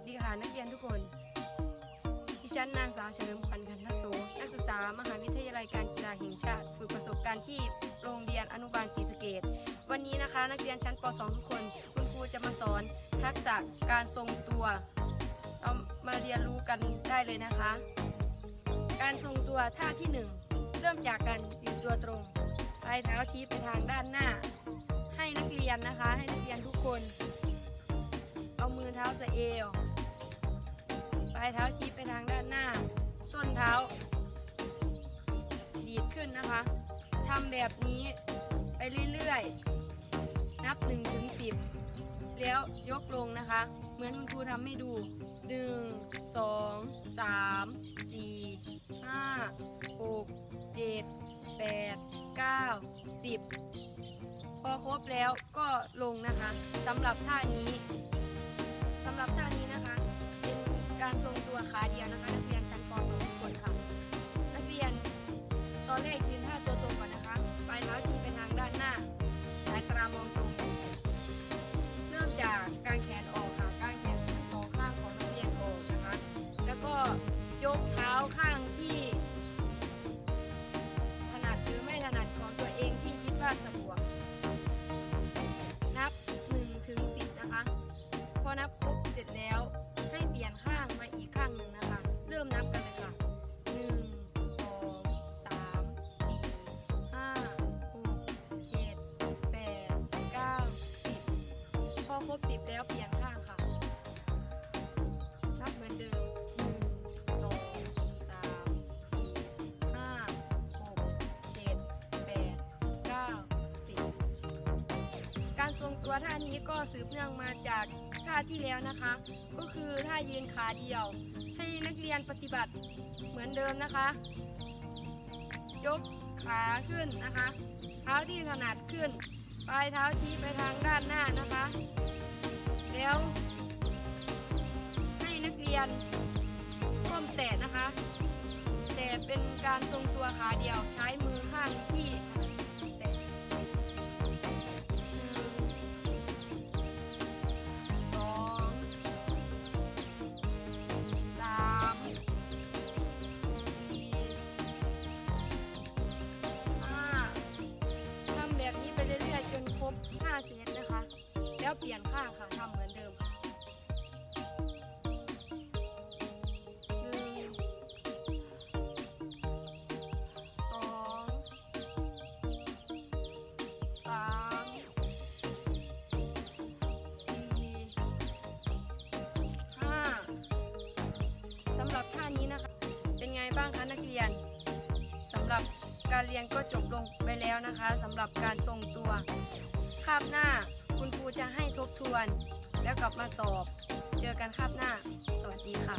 สดีค่ะนักเรียนทุกคน ดิฉันนางสาวเฉลิมขวัญขันทโสนักศึกษามหาวิทยาลัยการกีฬาแห่งชาติ ฝึกประสบการณ์ที่โรงเรียนอนุบาลศรีสะเกดวันนี้นะคะ นักเรียนชั้นป .2 ทุกคน คุณครูจะมาสอนทักษะการทรงตัวเรามาเรียนรู้กันได้เลยนะคะ การทรงตัวท่าที่หนึ่งเริ่มจากการยืนตัวตรงปลายเท้าชี้ไปทางด้านหน้า ให้นักเรียนนะคะ ให้นักเรียนทุกคน เอามือเท้าสะเอว ลายเท้าชี้ไปทางด้านหน้า ส้นเท้า ดีดขึ้นนะคะทำแบบนี้ไปเรื่อยๆ นับ1ถึง10 แล้วยกลงนะคะ เหมือนคุณครูทำให้ดู 1 2 3 4 5 6 7 8 9 10 พอครบแล้วก็ลงนะคะสำหรับท่านี้สำหรับท่านี้ ทรงตัวท่านี้ก็สืบเนื่องมาจากท่าที่แล้วนะคะ ก็คือท่ายืนขาเดียว ให้นักเรียนปฏิบัติเหมือนเดิมนะคะ ยกขาขึ้นนะคะเท้าที่ถนัดขึ้น ปลายเท้าชี้ไปทางด้านหน้านะคะ แล้วให้นักเรียนก้มแตะนะคะ แต่เป็นการทรงตัวขาเดียวใช้มือ 5เซนนะคะ แล้วเปลี่ยนข้างค่ะทำเหมือนเดิมค่ะสำหรับการเรียนก็จบลงไปแล้วนะคะสำหรับการทรงตัว คาบหน้าคุณครูจะให้ทบทวน แล้วกลับมาสอบ เจอกันคาบหน้า สวัสดีค่ะ